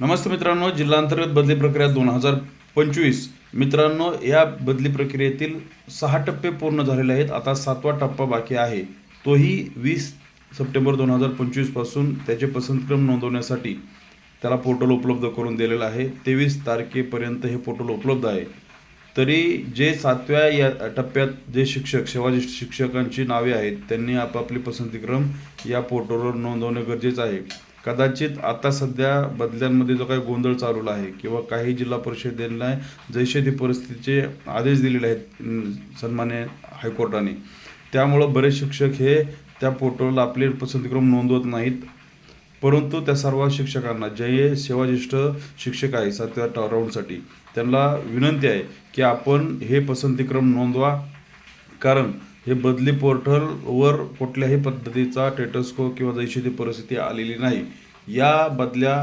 नमस्ते मित्रांनो जिल्हांतर्गत बदली प्रक्रिया दोन हजार पंचवीस. मित्रांनो या बदली प्रक्रियेतील सहा टप्पे पूर्ण झालेले आहेत. आता सातवा टप्पा बाकी आहे. तोही वीस सप्टेंबर दोन हजार पंचवीसपासून त्याचे पसंतक्रम नोंदवण्यासाठी त्याला पोर्टल उपलब्ध करून दिलेलं आहे. तेवीस तारखेपर्यंत हे पोर्टल उपलब्ध आहे. तरी जे सातव्या या टप्प्यात जे शिक्षक सेवाज्येष्ठ शिक्षकांची नावे आहेत त्यांनी आपापली पसंतीक्रम या पोर्टलवर नोंदवणे गरजेचं आहे. कदाचित आता सध्या बदल्यांमध्ये जो काही गोंधळ चालवला आहे किंवा काही जिल्हा परिषदेंना जैसे ती परिस्थितीचे आदेश दिलेले आहेत सन्मान्य हायकोर्टाने. त्यामुळं बरेच शिक्षक हे त्या पोर्टलला आपले पसंतीक्रम नोंदवत नाहीत. परंतु त्या सर्व शिक्षकांना जे सेवाज्येष्ठ शिक्षक आहे सातव्या राऊंडसाठी त्यांना विनंती आहे की आपण हे पसंतीक्रम नोंदवा. कारण हे बदली पोर्टलवर कुठल्याही पद्धतीचा टेटस्को किंवा जैशी परिस्थिती आलेली नाही. या बदल्या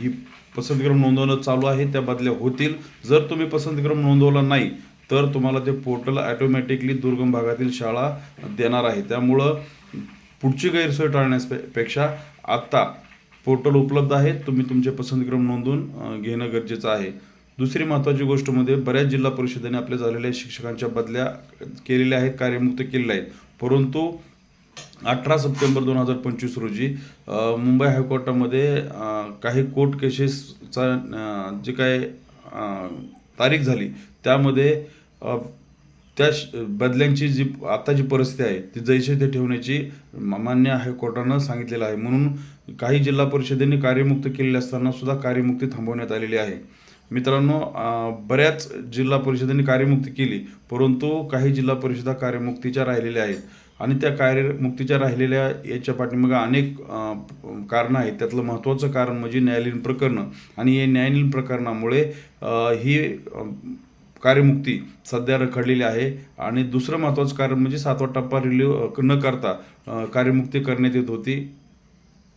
ही पसंतक्रम नोंदवणं चालू आहे त्या बदल्या होतील. जर तुम्ही पसंतक्रम नोंदवला नाही तर तुम्हाला ते पोर्टल ॲटोमॅटिकली दुर्गम भागातील शाळा देणार आहे. त्यामुळं पुढची गैरसोय टाळण्यापेक्षा आत्ता पोर्टल उपलब्ध आहे तुम्ही तुमचे पसंतक्रम नोंदवून घेणं गरजेचं आहे. दुसरी महत्त्वाची गोष्ट म्हणजे बऱ्याच जिल्हा परिषदेने आपल्या झालेल्या शिक्षकांच्या बदल्या केलेल्या आहेत कार्यमुक्त केलेल्या आहेत. परंतु अठरा सप्टेंबर दोन हजार पंचवीस रोजी मुंबई हायकोर्टामध्ये काही कोर्ट केसेसचा जे काय तारीख झाली त्यामध्ये त्या बदल्यांची जी आता जी परिस्थिती आहे ती जैसे ते ठेवण्याची मान्य हायकोर्टानं सांगितलेलं आहे. म्हणून काही जिल्हा परिषदेने कार्यमुक्त केलेले असताना सुद्धा कार्यमुक्ती थांबवण्यात आलेली आहे. मित्रांनो बऱ्याच जिल्हा परिषदेने कार्यमुक्ती केली परंतु काही जिल्हा परिषदा कार्यमुक्तीच्या राहिलेल्या आहेत. आणि त्या कार्यमुक्तीच्या राहिलेल्या याच्या पाठीमागे अनेक कारणं आहेत. त्यातलं महत्त्वाचं कारण म्हणजे न्यायालयीन प्रकरणं. आणि हे न्यायालयीन प्रकरणामुळे ही कार्यमुक्ती सध्या रखडलेली आहे. आणि दुसरं महत्त्वाचं कारण म्हणजे सातवा टप्पा रिलीव न करता कार्यमुक्ती करण्यात येत होती.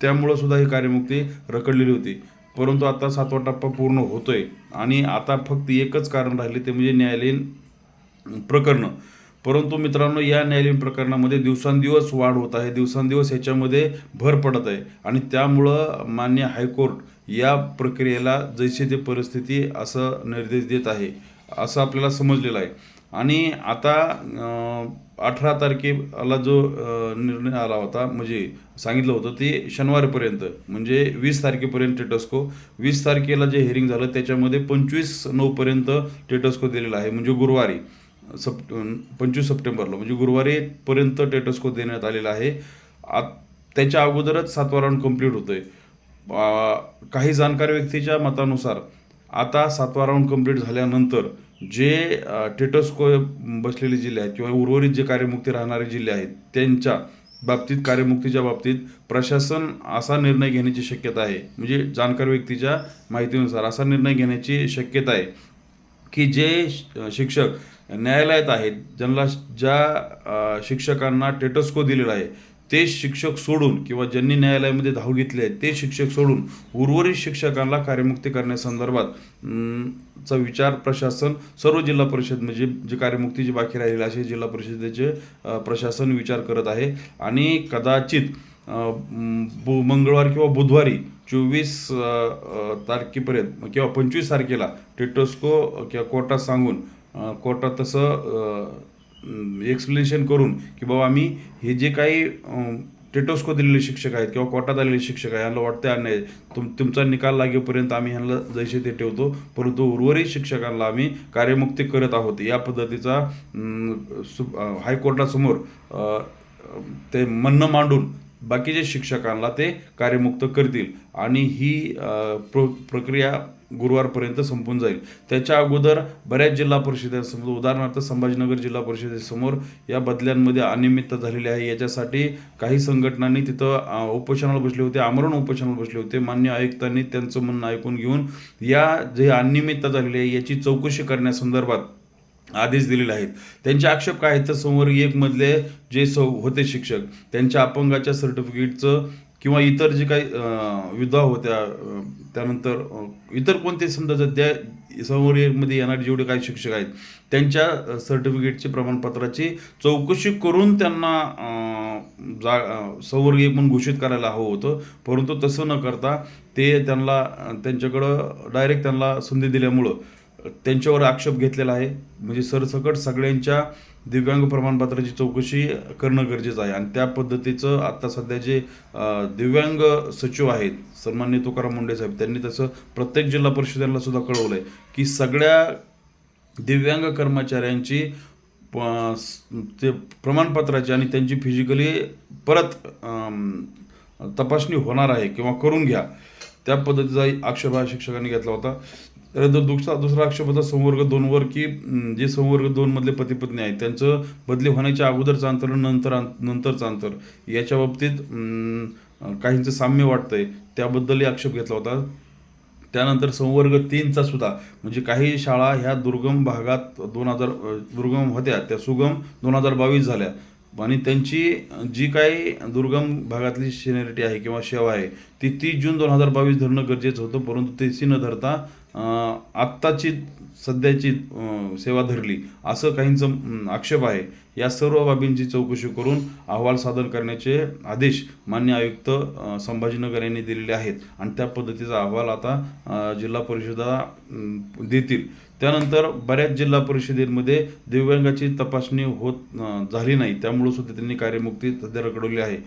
त्यामुळं सुद्धा ही कार्यमुक्ती रखडलेली होती. परंतु आता सातवा टप्पा पूर्ण होतोय आणि आता फक्त एकच कारण राहिले ते म्हणजे न्यायालयीन प्रकरणं. परंतु मित्रांनो या न्यायालयीन प्रकरणामध्ये दिवसांदिवस वाढ होत आहे दिवसांदिवस ह्याच्यामध्ये भर पडत आहे आणि त्यामुळं मान्य हायकोर्ट या प्रक्रियेला जैसे ते परिस्थिती असं निर्देश देत आहे. असं आपल्याला समजलेलं आहे. आणि आता अठरा तारखेला जो निर्णय आला होता म्हणजे सांगितलं होतं ते शनिवारपर्यंत म्हणजे वीस तारखेपर्यंत टेटस्को वीस तारखेला जे हिअरिंग झालं त्याच्यामध्ये पंचवीस नऊपर्यंत टेटस्को दिलेला आहे म्हणजे गुरुवारी सप पंचवीस सप्टेंबरला म्हणजे गुरुवारीपर्यंत टेटस्को देण्यात आलेला आहे. आत त्याच्या अगोदरच सातवा राऊंड कंप्लीट होतं आहे काही जाणकार व्यक्तीच्या मतानुसार आता सातवा राऊंड कंप्लीट झाल्यानंतर जे टेटोस्को टेटस्को बसलेले जिल्हे आहेत किंवा उर्वरित जे कार्यमुक्ती राहणारे जिल्हे आहेत त्यांच्या बाबतीत कार्यमुक्तीच्या बाबतीत प्रशासन असा निर्णय घेण्याची शक्यता आहे. म्हणजे जाणकार व्यक्तीच्या माहितीनुसार असा निर्णय घेण्याची शक्यता आहे की जे शिक्षक न्यायालयात आहेत ज्यांना ज्या शिक्षकांना टेटस्को दिलेला आहे ते शिक्षक सोडून किंवा ज्यांनी न्यायालयामध्ये धाव घेतली आहे ते शिक्षक सोडून उर्वरित शिक्षकांना कार्यमुक्ती करण्यासंदर्भात चा विचार प्रशासन सर्व जिल्हा परिषद म्हणजे जे कार्यमुक्ती जी बाकी राहिलेली असे जिल्हा परिषदेचे प्रशासन विचार करत आहे. आणि कदाचित बु मंगळवार किंवा बुधवारी चोवीस तारखेपर्यंत किंवा पंचवीस तारखेला टेटोस्को किंवा कोर्टात सांगून कोर्टात तसं एक्सप्लेनेशन करून की बाबा आम्ही हे जे काही टेटोस्को दिलेले शिक्षक आहेत किंवा कोर्टात आलेले शिक्षक आहे यांना वाटतं अन्याय. तुम तुमचा निकाल लागेपर्यंत आम्ही ह्यांना जैसे ते ठेवतो परंतु उर्वरित शिक्षकांना आम्ही कार्यमुक्ती करत आहोत. या पद्धतीचा सु- हायकोर्टासमोर ते म्हणणं मांडून बाकीचे शिक्षकांना ते कार्यमुक्त करतील. आणि ही प्र प्रक्रिया गुरुवारपर्यंत संपून जाईल. त्याच्या अगोदर बऱ्याच जिल्हा परिषदेसमोर उदाहरणार्थ संभाजीनगर जिल्हा परिषदेसमोर या बदल्यांमध्ये अनियमितता झालेली आहे. याच्यासाठी काही संघटनांनी तिथं उपोषणाला बसले होते आमरण उपोषणाला बसले होते. मान्य आयुक्तांनी त्यांचं म्हणणं ऐकून घेऊन या जे अनियमितता झालेली आहे याची चौकशी करण्यासंदर्भात आदेश दिलेले आहेत. त्यांचे आक्षेप काय आहेत? तर समोर एक मधले जे सौ होते शिक्षक त्यांच्या अपंगाच्या सर्टिफिकेटचं किंवा इतर जे काही विधवा होत्या त्यानंतर इतर कोणते समजा जर त्या समोरमध्ये येणारे जेवढे काही शिक्षक आहेत त्यांच्या सर्टिफिकेटची प्रमाणपत्राची चौकशी करून त्यांना जा अ, संवर्गीय म्हणून घोषित करायला हवं होतं. परंतु तसं न करता ते त्यांना त्यांच्याकडं डायरेक्ट त्यांना संधी दिल्यामुळं त्यांच्यावर आक्षेप घेतलेला आहे. म्हणजे सरसकट सगळ्यांच्या दिव्यांग प्रमाणपत्राची चौकशी करणं गरजेचं आहे. आणि त्या पद्धतीचं आता सध्या जे दिव्यांग सचिव आहेत सन्मान्य तुकाराम मुंडे साहेब त्यांनी तसं प्रत्येक जिल्हा परिषदेला सुद्धा कळवलं आहे की सगळ्या दिव्यांग कर्मचाऱ्यांची प- ते प्रमाणपत्राची आणि त्यांची फिजिकली परत तपासणी होणार आहे किंवा करून घ्या. त्या पद्धतीचा आक्षेप हा शिक्षकांनी घेतला होता. त्यानंतर दुसरा दुसरा आक्षेप होता संवर्ग दोनवर की जे संवर्ग दोनमधले पती पत्नी आहेत त्यांचं बदली होण्याच्या अगोदरचं अंतर नंतर नंतरचं अंतर. याच्या बाबतीत काहींचं साम्य वाटतंय त्याबद्दलही आक्षेप घेतला होता. त्यानंतर संवर्ग तीनचा सुद्धा म्हणजे काही शाळा ह्या दुर्गम भागात दोन हजार दुर्गम होत्या त्या सुगम दोन हजार बावीस झाल्या. आणि त्यांची जी काही दुर्गम भागातली सिनेरिटी आहे किंवा सेवा आहे ती तीस जून दोन हजार बावीस धरणं गरजेचं होतं परंतु तेची न धरता आत्ताची सध्याची सेवा धरली. असं काहींचं आक्षेप आहे. या सर्व बाबींची चौकशी करून अहवाल सादर करण्याचे आदेश मान्य आयुक्त संभाजीनगर यांनी दिलेले आहेत. आणि त्या पद्धतीचा अहवाल आता जिल्हा परिषदा देतील. त्यानंतर बऱ्याच जिल्हा परिषदेमध्ये दिव्यांगाची तपासणी होत झाली नाही. त्यामुळं सुद्धा त्यांनी कार्यमुक्ती सध्या रखडवली आहे.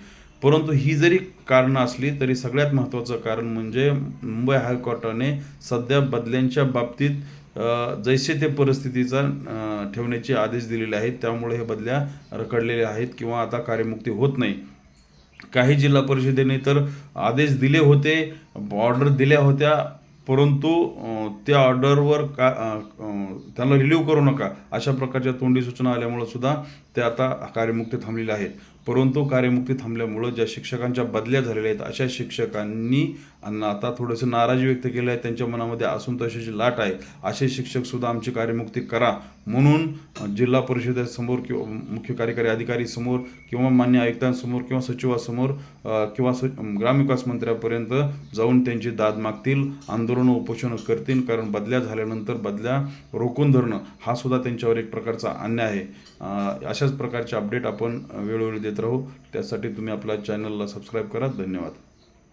परंतु ही जरी कारणं असली तरी सगळ्यात महत्त्वाचं कारण म्हणजे मुंबई हायकोर्टाने सध्या बदल्यांच्या बाबतीत जैसे ते परिस्थितीचा ठेवण्याचे आदेश दिलेले आहेत. त्यामुळे हे बदल्या रखडलेल्या आहेत किंवा आता कार्यमुक्ती होत नाही. काही जिल्हा परिषदेने तर आदेश दिले होते ऑर्डर दिल्या होत्या परंतु त्या ऑर्डरवर का त्यांना रिलीव्ह करू नका अशा प्रकारच्या तोंडी सूचना आल्यामुळं सुद्धा ते आता कार्यमुक्ती थांबलेल्या आहेत. परंतु कार्यमुक्ती थांबल्यामुळं ज्या शिक्षकांच्या बदल्या झालेल्या आहेत अशा शिक्षकांनी आता थोडंसं नाराजी व्यक्त केलं आहे त्यांच्या मनामध्ये असंतोषाची लाट आहे. असे शिक्षकसुद्धा आमची कार्यमुक्ती करा म्हणून जिल्हा परिषदेसमोर किंवा मुख्य कार्यकारी अधिकारी समोर किंवा मान्य आयुक्तांसमोर किंवा सचिवासमोर किंवा स ग्रामविकास मंत्र्यापर्यंत जाऊन त्यांची दाद मागतील आंदोलनं उपोषणं करतील कारण बदल्या झाल्यानंतर बदल्या रोखून धरणं हा सुद्धा त्यांच्यावर एक प्रकारचा अन्याय आहे. अशाच प्रकारचे अपडेट आपण वेळोवेळी देत राहू हो, त्यासाठी तुम्ही आपल्या चॅनलला सबस्क्राईब करा. धन्यवाद.